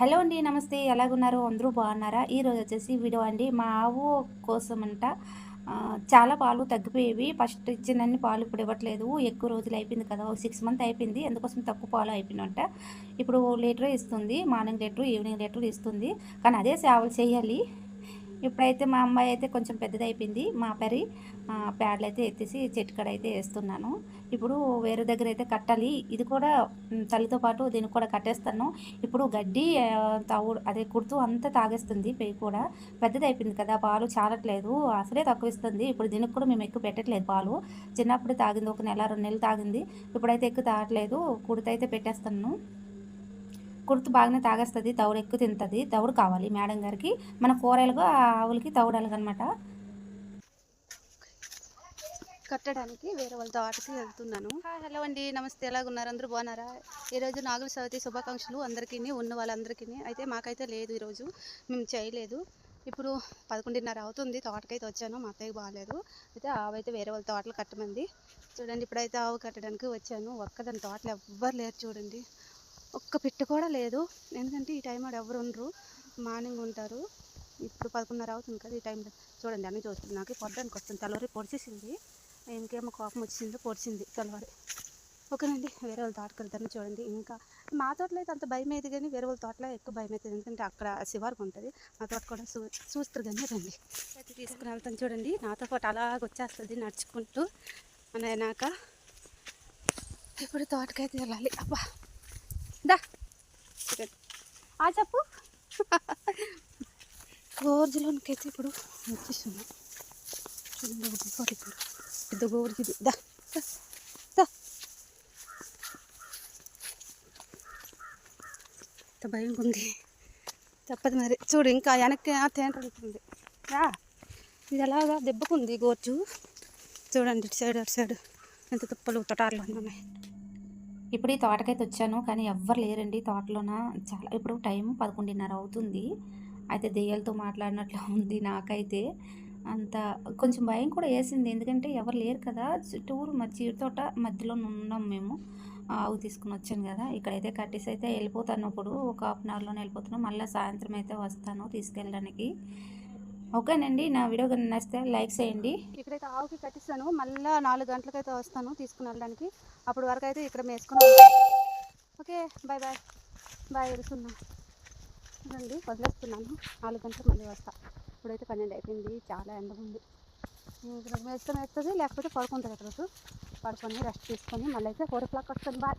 Hello అండి నమస్తే. ఎలాగున్నారు? అందరూ బాగున్నారా? ఈరోజు వచ్చేసి వీడియో అండి. మా ఆవు కోసం అంట చాలా పాలు తగ్గిపోయేవి. ఫస్ట్ ఇచ్చినన్ని పాలు ఇప్పుడు ఇవ్వట్లేదు. ఎక్కువ రోజులు అయిపోయింది కదా సిక్స్ మంత్ అయిపోయింది. అందుకోసం తక్కువ పాలు అయిపోయినంట ఇప్పుడు లీటర్ ఇస్తుంది మార్నింగ్ లీటర్ ఈవినింగ్ లీటర్ ఇస్తుంది. కానీ అదే సేవలు చేయాలి. ఇప్పుడైతే మా అమ్మాయి అయితే కొంచెం పెద్దది అయిపోయింది మా పరి ప్యాడ్లు అయితే ఎత్తేసి చెట్టు కాడ అయితే వేస్తున్నాను. ఇప్పుడు వేరే దగ్గర అయితే కట్టాలి. ఇది కూడా తల్లితో పాటు దీనికి కూడా కట్టేస్తాను. ఇప్పుడు గడ్డి తవుడు అదే కుడుతూ అంతా తాగేస్తుంది పెయ్యి కూడా. పెద్దది అయిపోయింది కదా పాలు చాలట్లేదు. అసలే తక్కువ ఇస్తుంది ఇప్పుడు దీనికి కూడా మేము ఎక్కువ పెట్టట్లేదు పాలు. చిన్నప్పుడు తాగింది ఒక నెల రెండు నెలలు తాగింది. ఇప్పుడైతే ఎక్కువ తాగట్లేదు. కుడితైతే పెట్టేస్తాను. కుర్తు బాగానే తాగేస్తుంది తవుడు ఎక్కువ తింటుంది. తవుడు కావాలి మేడం గారికి. మన కూరలుగా ఆవులకి తవుడాలన్నమాట కట్టడానికి వేరే వాళ్ళ తోటకి వెళ్తున్నాను. హలో అండి. నమస్తే. ఎలాగున్నారు అందరూ బాగున్నారా? ఈరోజు నాగుల చవితి శుభాకాంక్షలు అందరికీ ఉన్న వాళ్ళందరికీ అయితే మాకైతే లేదు ఈరోజు. మేము చేయలేదు. ఇప్పుడు పదకొండున్నర అవుతుంది. తోటకైతే వచ్చాను. మా అత్తయ్య బాగాలేదు. అయితే ఆవు అయితే వేరే వాళ్ళ తోటలు కట్టమంది. చూడండి ఇప్పుడైతే ఆవు కట్టడానికి వచ్చాను. ఒక్కదాని తోటలు ఎవ్వరు లేరు చూడండి. ఒక్క పిట్ట కూడా లేదు. ఎందుకంటే ఈ టైం ఎవరు ఉండరు. మార్నింగ్ ఉంటారు. ఇప్పుడు పదకొండున్నర అవుతుంది కదా ఈ టైంలో చూడండి అన్నీ చూస్తుంది నాకు పొద్దానికి వస్తుంది. తెల్లవారి పొడిచేసింది. ఇంకేమో కోపం వచ్చిందో పొడిచింది తెల్లవారి ఓకేనండి. వేరే వాళ్ళ తోటకి వెళ్తాను చూడండి. ఇంకా మా తోటలో అయితే అంత భయం అయితే కానీ వేరే వాళ్ళ తోటలో ఎక్కువ భయం అవుతుంది ఎందుకంటే అక్కడ శివార్కు ఉంటుంది. మా తోట కూడా చూ చూస్తారు కానీ రండి. అయితే తీసుకుని వెళ్తాను చూడండి. నాతో పాటు అలాగ వచ్చేస్తుంది నడుచుకుంటూ. అయినాక ఇప్పుడు తోటకైతే వెళ్ళాలి. అబ్బా! దా. ఆ చెప్పు. గోర్జులోనికి అయితే ఇప్పుడు వచ్చేస్తుంది చూడండి ఇప్పుడు. పెద్ద గోరుకి ఇది. దా. ఎంత భయంగా ఉంది. తప్పదు మరి. చూడు ఇంకా వెనక్కి తేంటర్ రా. ఇది ఎలాగా దెబ్బకుంది గోర్చు చూడండి ఇటు సైడ్ అటు సైడ్. ఎంత తుప్పలు తొటార్లు ఉన్నాయి. ఇప్పుడు ఈ తోటకైతే వచ్చాను. కానీ ఎవ్వరు లేరండి తోటలోన. చాలా ఇప్పుడు టైం పదకొండున్నర అవుతుంది. అయితే దెయ్యాలతో మాట్లాడినట్లు ఉంది నాకైతే. అంత కొంచెం భయం కూడా వేసింది. ఎందుకంటే ఎవరు లేరు కదా. చుట్టూరు మా చీర తోట మధ్యలో ఉన్నాం మేము. ఆవు తీసుకుని వచ్చాను కదా. ఇక్కడైతే కట్టేసి అయితే వెళ్ళిపోతాను. ఇప్పుడు ఒక హాఫ్ అన్ అవర్లోనే వెళ్ళిపోతున్నాను మళ్ళీ సాయంత్రం అయితే వస్తాను తీసుకెళ్ళడానికి. ఓకేనండి నా వీడియో కనుక నచ్చితే లైక్ చేయండి. ఇక్కడైతే ఆవుకి కట్టిస్తాను. మళ్ళీ నాలుగు గంటలకైతే వస్తాను తీసుకుని వెళ్ళడానికి. అప్పటి వరకు అయితే ఇక్కడ మేసుకుని ఓకే బాయ్ బాయ్ బాయ్ వెళ్తున్నా. రండి వదిలేస్తున్నాను. నాలుగు గంటలకు మళ్ళీ వస్తా. ఇప్పుడైతే పన్నెండు అయిపోయింది. చాలా ఎండ ఉంది. ఇక్కడ మేస్తే వేస్తుంది లేకపోతే పడుకుంటుంది ఇక్కడ పడుకొని రెస్ట్ తీసుకొని మళ్ళీ అయితే ఫోర్ ఓ క్లాక్ వస్తాను. బాయ్